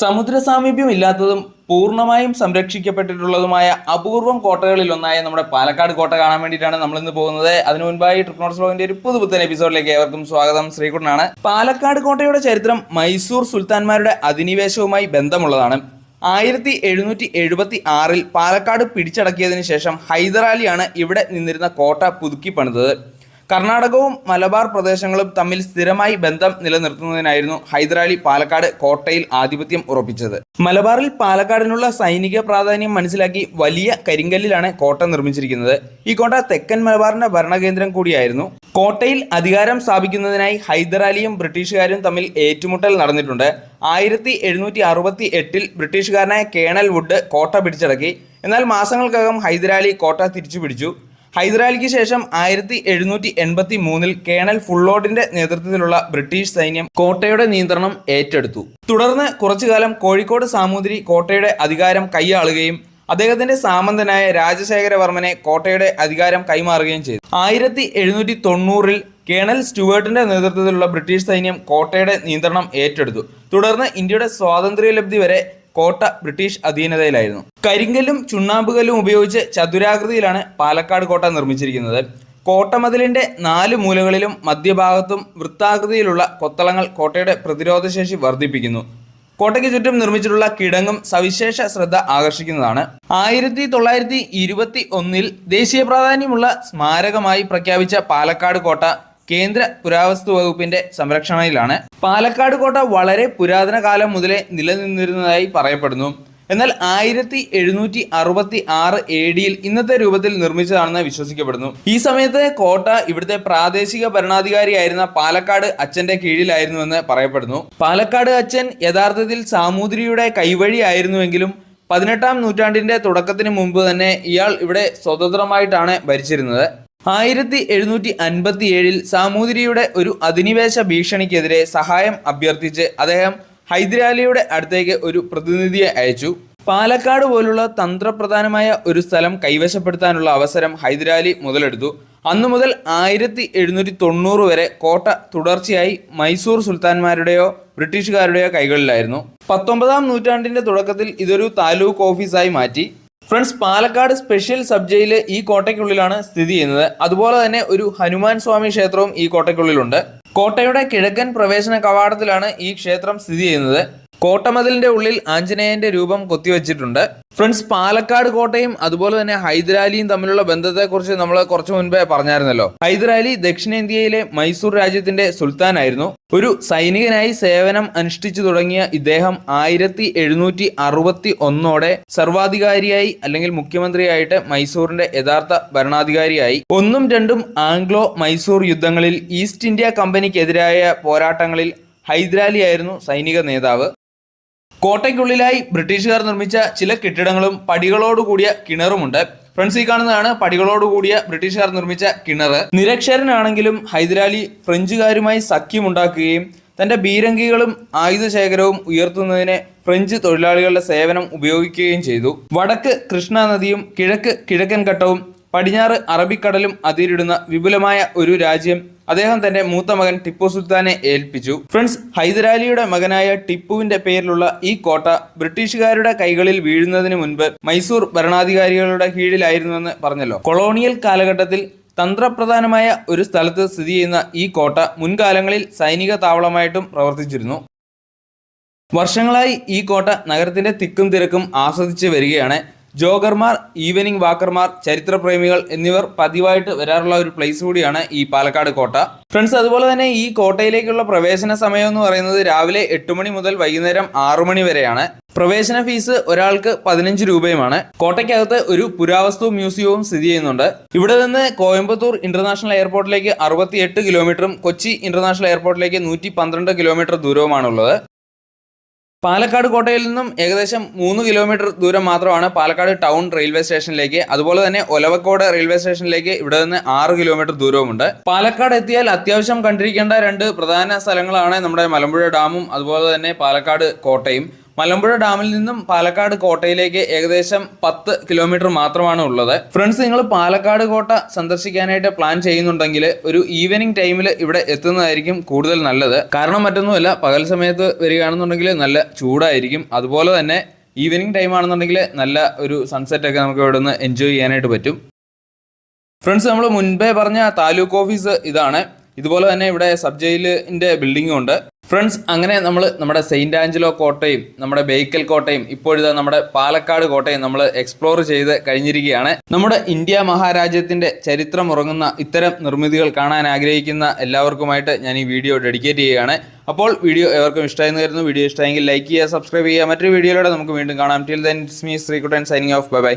സമുദ്ര സാമീപ്യം ഇല്ലാത്തതും പൂർണമായും സംരക്ഷിക്കപ്പെട്ടിട്ടുള്ളതുമായ അപൂർവം കോട്ടകളിൽ ഒന്നായ നമ്മുടെ പാലക്കാട് കോട്ട കാണാൻ വേണ്ടിയിട്ടാണ് നമ്മൾ ഇന്ന് പോകുന്നത്. അതിനു മുൻപായി ട്രിപ്പ് നോട്ട്സ് ഒരു പുതുപുത്തൻ എപ്പിസോഡിലേക്ക് ഏവർക്കും സ്വാഗതം. ശ്രീകുട്ടനാണ്. പാലക്കാട് കോട്ടയുടെ ചരിത്രം മൈസൂർ സുൽത്താൻമാരുടെ അധിനിവേശവുമായി ബന്ധമുള്ളതാണ്. ആയിരത്തി എഴുന്നൂറ്റി എഴുപത്തി ആറിൽ പാലക്കാട് പിടിച്ചടക്കിയതിനു ശേഷം ഹൈദരാലിയാണ് ഇവിടെ നിന്നിരുന്ന കോട്ട പുതുക്കി പണിതത് കർണാടകവും മലബാർ പ്രദേശങ്ങളും തമ്മിൽ സ്ഥിരമായി ബന്ധം നിലനിർത്തുന്നതിനായിരുന്നു ഹൈദരാലി പാലക്കാട് കോട്ടയിൽ ആധിപത്യം ഉറപ്പിച്ചത്. മലബാറിൽ പാലക്കാടിനുള്ള സൈനിക പ്രാധാന്യം മനസ്സിലാക്കി വലിയ കരിങ്കല്ലിലാണ് കോട്ട നിർമ്മിച്ചിരിക്കുന്നത്. ഈ കോട്ട തെക്കൻ മലബാറിന്റെ ഭരണകേന്ദ്രം കൂടിയായിരുന്നു. കോട്ടയിൽ അധികാരം സ്ഥാപിക്കുന്നതിനായി ഹൈദരാലിയും ബ്രിട്ടീഷുകാരും തമ്മിൽ ഏറ്റുമുട്ടൽ നടന്നിട്ടുണ്ട്. ആയിരത്തി എഴുന്നൂറ്റി അറുപത്തി എട്ടിൽ ബ്രിട്ടീഷുകാരനായ കേണൽ വുഡ് കോട്ട പിടിച്ചടക്കി. എന്നാൽ മാസങ്ങൾക്കകം ഹൈദരാലി കോട്ട തിരിച്ചു പിടിച്ചു ഹൈദരാലിക്ക് ശേഷം ആയിരത്തി എഴുന്നൂറ്റി എൺപത്തി മൂന്നിൽ കേണൽ ഫുള്ളോഡിന്റെ നേതൃത്വത്തിലുള്ള ബ്രിട്ടീഷ് സൈന്യം കോട്ടയുടെ നിയന്ത്രണം ഏറ്റെടുത്തു. തുടർന്ന് കുറച്ചുകാലം കോഴിക്കോട് സാമൂതിരി കോട്ടയുടെ അധികാരം കൈയാളുകയും അദ്ദേഹത്തിന്റെ സാമന്തനായ രാജശേഖരവർമ്മനെ കോട്ടയുടെ അധികാരം കൈമാറുകയും ചെയ്തു. ആയിരത്തി എഴുന്നൂറ്റി തൊണ്ണൂറിൽ കേണൽ സ്റ്റുവേർട്ടിന്റെ നേതൃത്വത്തിലുള്ള ബ്രിട്ടീഷ് സൈന്യം കോട്ടയുടെ നിയന്ത്രണം ഏറ്റെടുത്തു. തുടർന്ന് ഇന്ത്യയുടെ സ്വാതന്ത്ര്യലബ്ധി വരെ കോട്ട ബ്രിട്ടീഷ് അധീനതയിലായിരുന്നു. കരിങ്കല്ലും ചുണ്ണാമ്പുകല്ലും ഉപയോഗിച്ച് ചതുരാകൃതിയിലാണ് പാലക്കാട് കോട്ട നിർമ്മിച്ചിരിക്കുന്നത്. കോട്ടമതിലിന്റെ നാല് മൂലകളിലും മധ്യഭാഗത്തും വൃത്താകൃതിയിലുള്ള കൊത്തളങ്ങൾ കോട്ടയുടെ പ്രതിരോധശേഷി വർദ്ധിപ്പിക്കുന്നു. കോട്ടയ്ക്ക് ചുറ്റും നിർമ്മിച്ചിട്ടുള്ള കിടങ്ങും സവിശേഷ ശ്രദ്ധ ആകർഷിക്കുന്നതാണ്. ആയിരത്തി തൊള്ളായിരത്തി ഇരുപത്തി ഒന്നിൽ ദേശീയ പ്രാധാന്യമുള്ള സ്മാരകമായി പ്രഖ്യാപിച്ച പാലക്കാട് കോട്ട കേന്ദ്ര പുരാവസ്തു വകുപ്പിന്റെ സംരക്ഷണയിലാണ്. പാലക്കാട് കോട്ട വളരെ പുരാതന കാലം മുതലേ നിലനിന്നിരുന്നതായി പറയപ്പെടുന്നു. എന്നാൽ ആയിരത്തി എഴുന്നൂറ്റി അറുപത്തി ആറ് എ ഡിയിൽ ഇന്നത്തെ രൂപത്തിൽ നിർമ്മിച്ചതാണെന്ന് വിശ്വസിക്കപ്പെടുന്നു. ഈ സമയത്ത് കോട്ട ഇവിടുത്തെ പ്രാദേശിക ഭരണാധികാരിയായിരുന്ന പാലക്കാട് അച്ഛന്റെ കീഴിലായിരുന്നുവെന്ന് പറയപ്പെടുന്നു. പാലക്കാട് അച്ഛൻ യഥാർത്ഥത്തിൽ സാമൂതിരിയുടെ കൈവഴിയായിരുന്നുവെങ്കിലും പതിനെട്ടാം നൂറ്റാണ്ടിന്റെ തുടക്കത്തിന് മുമ്പ് തന്നെ ഇയാൾ ഇവിടെ സ്വതന്ത്രമായിട്ടാണ് ഭരിച്ചിരുന്നത്. ആയിരത്തി എഴുന്നൂറ്റി അൻപത്തി ഏഴിൽ സാമൂതിരിയുടെ ഒരു അധിനിവേശ ഭീഷണിക്കെതിരെ സഹായം അഭ്യർത്ഥിച്ച് അദ്ദേഹം ഹൈദരാലിയുടെ അടുത്തേക്ക് ഒരു പ്രതിനിധിയെ അയച്ചു. പാലക്കാട് പോലുള്ള തന്ത്രപ്രധാനമായ ഒരു സ്ഥലം കൈവശപ്പെടുത്താനുള്ള അവസരം ഹൈദരാലി മുതലെടുത്തു. അന്നു മുതൽ ആയിരത്തി എഴുന്നൂറ്റി തൊണ്ണൂറ് വരെ കോട്ട തുടർച്ചയായി മൈസൂർ സുൽത്താൻമാരുടെയോ ബ്രിട്ടീഷുകാരുടെയോ കൈകളിലായിരുന്നു. പത്തൊമ്പതാം നൂറ്റാണ്ടിന്റെ തുടക്കത്തിൽ ഇതൊരു താലൂക്ക് ഓഫീസായി മാറ്റി. Friends Palakkad special sub jail ഈ കോട്ടയ്ക്കുള്ളിലാണ് സ്ഥിതി ചെയ്യുന്നത്. അതുപോലെ തന്നെ ഒരു ഹനുമാൻ സ്വാമി ക്ഷേത്രവും ഈ കോട്ടയ്ക്കുള്ളിലുണ്ട്. കോട്ടയുടെ കിഴക്കൻ പ്രവേശന കവാടത്തിലാണ് ഈ ക്ഷേത്രം സ്ഥിതി ചെയ്യുന്നത്. കോട്ടമതിലിന്റെ ഉള്ളിൽ ആഞ്ജനേയന്റെ രൂപം കൊത്തിവെച്ചിട്ടുണ്ട്. ഫ്രണ്ട്സ് പാലക്കാട് കോട്ടയും അതുപോലെ തന്നെ ഹൈദരാലിയും തമ്മിലുള്ള ബന്ധത്തെക്കുറിച്ച് നമ്മൾ കുറച്ചു മുൻപേ പറഞ്ഞായിരുന്നല്ലോ. ഹൈദരാലി ദക്ഷിണേന്ത്യയിലെ മൈസൂർ രാജ്യത്തിന്റെ സുൽത്താനായിരുന്നു. ഒരു സൈനികനായി സേവനം അനുഷ്ഠിച്ചു തുടങ്ങിയ ഇദ്ദേഹം ആയിരത്തി എഴുന്നൂറ്റി അറുപത്തി ഒന്നോടെ സർവാധികാരിയായി അല്ലെങ്കിൽ മുഖ്യമന്ത്രിയായിട്ട് മൈസൂറിന്റെ യഥാർത്ഥ ഭരണാധികാരിയായി. ഒന്നും രണ്ടും ആംഗ്ലോ മൈസൂർ യുദ്ധങ്ങളിൽ ഈസ്റ്റ് ഇന്ത്യ കമ്പനിക്കെതിരായ പോരാട്ടങ്ങളിൽ ഹൈദരാലി ആയിരുന്നു സൈനിക നേതാവ്. കോട്ടയ്ക്കുള്ളിലായി ബ്രിട്ടീഷുകാർ നിർമ്മിച്ച ചില കെട്ടിടങ്ങളും പടികളോടുകൂടിയ കിണറുമുണ്ട്. ഫ്രണ്ട്സ് ഈ കാണുന്നതാണ് പടികളോടുകൂടിയ ബ്രിട്ടീഷുകാർ നിർമ്മിച്ച കിണർ നിരക്ഷരനാണെങ്കിലും ഹൈദരാലി ഫ്രഞ്ചുകാരുമായി സഖ്യമുണ്ടാക്കുകയും തന്റെ ബീരങ്കികളും ആയുധശേഖരവും ഉയർത്തുന്നതിന് ഫ്രഞ്ച് തൊഴിലാളികളുടെ സേവനം ഉപയോഗിക്കുകയും ചെയ്തു. വടക്ക് കൃഷ്ണ നദിയും കിഴക്ക് കിഴക്കൻ ഘട്ടവും പടിഞ്ഞാറ് അറബിക്കടലും അതിരിടുന്ന വിപുലമായ ഒരു രാജ്യം അദ്ദേഹം തന്റെ മൂത്ത മകൻ ടിപ്പു സുൽത്താനെ ഏൽപ്പിച്ചു. ഫ്രണ്ട്സ് ഹൈദരാലിയുടെ മകനായ ടിപ്പുവിന്റെ പേരിലുള്ള ഈ കോട്ട ബ്രിട്ടീഷുകാരുടെ കൈകളിൽ വീഴുന്നതിന് മുൻപ് മൈസൂർ ഭരണാധികാരികളുടെ കീഴിലായിരുന്നുവെന്ന് പറഞ്ഞല്ലോ. കൊളോണിയൽ കാലഘട്ടത്തിൽ തന്ത്രപ്രധാനമായ ഒരു സ്ഥലത്ത് സ്ഥിതി ചെയ്യുന്ന ഈ കോട്ട മുൻകാലങ്ങളിൽ സൈനിക താവളമായിട്ടും പ്രവർത്തിച്ചിരുന്നു. വർഷങ്ങളായി ഈ കോട്ട നഗരത്തിന്റെ തിക്കും തിരക്കും ആസ്വദിച്ച് വരികയാണ്. ജോഗർമാർ ഈവനിങ് വാക്കർമാർ ചരിത്രപ്രേമികൾ എന്നിവർ പതിവായിട്ട് വരാറുള്ള ഒരു പ്ലേസ് കൂടിയാണ് ഈ പാലക്കാട് കോട്ട. ഫ്രണ്ട്സ് അതുപോലെ തന്നെ ഈ കോട്ടയിലേക്കുള്ള പ്രവേശന സമയം എന്ന് പറയുന്നത് രാവിലെ എട്ട് മണി മുതൽ വൈകുന്നേരം ആറു മണി വരെയാണ്. പ്രവേശന ഫീസ് ഒരാൾക്ക് പതിനഞ്ച് രൂപയുമാണ്. കോട്ടയ്ക്കകത്ത് ഒരു പുരാവസ്തു മ്യൂസിയവും സ്ഥിതി ചെയ്യുന്നുണ്ട്. ഇവിടെ നിന്ന് കോയമ്പത്തൂർ ഇന്റർനാഷണൽ എയർപോർട്ടിലേക്ക് അറുപത്തിയെട്ട് കിലോമീറ്ററും കൊച്ചി ഇന്റർനാഷണൽ എയർപോർട്ടിലേക്ക് നൂറ്റി പന്ത്രണ്ട് കിലോമീറ്റർ ദൂരവുമാണുള്ളത്. പാലക്കാട് കോട്ടയിൽ നിന്നും ഏകദേശം മൂന്ന് കിലോമീറ്റർ ദൂരം മാത്രമാണ് പാലക്കാട് ടൗൺ റെയിൽവേ സ്റ്റേഷനിലേക്ക് അതുപോലെ തന്നെ ഒലവക്കോട് റെയിൽവേ സ്റ്റേഷനിലേക്ക് ഇവിടെ നിന്ന് ആറ് കിലോമീറ്റർ ദൂരവുമുണ്ട്. പാലക്കാട് എത്തിയാൽ അത്യാവശ്യം കണ്ടിരിക്കേണ്ട രണ്ട് പ്രധാന സ്ഥലങ്ങളാണ് നമ്മുടെ മലമ്പുഴ ഡാമും അതുപോലെ തന്നെ പാലക്കാട് കോട്ടയും. മലമ്പുഴ ഡാമിൽ നിന്നും പാലക്കാട് കോട്ടയിലേക്ക് ഏകദേശം പത്ത് കിലോമീറ്റർ മാത്രമാണ് ഉള്ളത്. ഫ്രണ്ട്സ് നിങ്ങൾ പാലക്കാട് കോട്ട സന്ദർശിക്കാനായിട്ട് പ്ലാൻ ചെയ്യുന്നുണ്ടെങ്കിൽ ഒരു ഈവനിങ് ടൈമിൽ ഇവിടെ എത്തുന്നതായിരിക്കും കൂടുതൽ നല്ലത്. കാരണം മറ്റൊന്നുമല്ല പകൽ സമയത്ത് വരികയാണെന്നുണ്ടെങ്കിൽ നല്ല ചൂടായിരിക്കും. അതുപോലെ തന്നെ ഈവനിങ് ടൈം ആണെന്നുണ്ടെങ്കിൽ നല്ല ഒരു സൺസെറ്റ് ഒക്കെ നമുക്ക് ഇവിടെ നിന്ന് എൻജോയ് ചെയ്യാനായിട്ട് പറ്റും. ഫ്രണ്ട്സ് നമ്മൾ മുൻപേ പറഞ്ഞ താലൂക്ക് ഓഫീസ് ഇതാണ്. ഇതുപോലെ തന്നെ ഇവിടെ സബ് ജയിലിന്റെ ബിൽഡിങ്ങും ഉണ്ട്. ഫ്രണ്ട്സ് അങ്ങനെ നമ്മൾ നമ്മുടെ സെയിന്റ് ആഞ്ചലോ കോട്ടയും നമ്മുടെ ബേക്കൽ കോട്ടയും ഇപ്പോഴത്തെ നമ്മുടെ പാലക്കാട് കോട്ടയും നമ്മൾ എക്സ്പ്ലോർ ചെയ്ത് കഴിഞ്ഞിരിക്കുകയാണ്. നമ്മുടെ ഇന്ത്യ മഹാരാജ്യത്തിന്റെ ചരിത്രം ഉറങ്ങുന്ന ഇത്തരം നിർമ്മിതികൾ കാണാൻ ആഗ്രഹിക്കുന്ന എല്ലാവർക്കുമായിട്ട് ഞാൻ ഈ വീഡിയോ ഡെഡിക്കേറ്റ് ചെയ്യുകയാണ്. അപ്പോൾ വീഡിയോ എവർക്കും ഇഷ്ടമായിരുന്നു കരുതുന്നു. വീഡിയോ ഇഷ്ടമായെങ്കിൽ ലൈക്ക് ചെയ്യുക സബ്സ്ക്രൈബ് ചെയ്യുക. മറ്റൊരു വീഡിയോയിലൂടെ നമുക്ക് വീണ്ടും കാണാം. Till it's me Sreekuttan signing off bye bye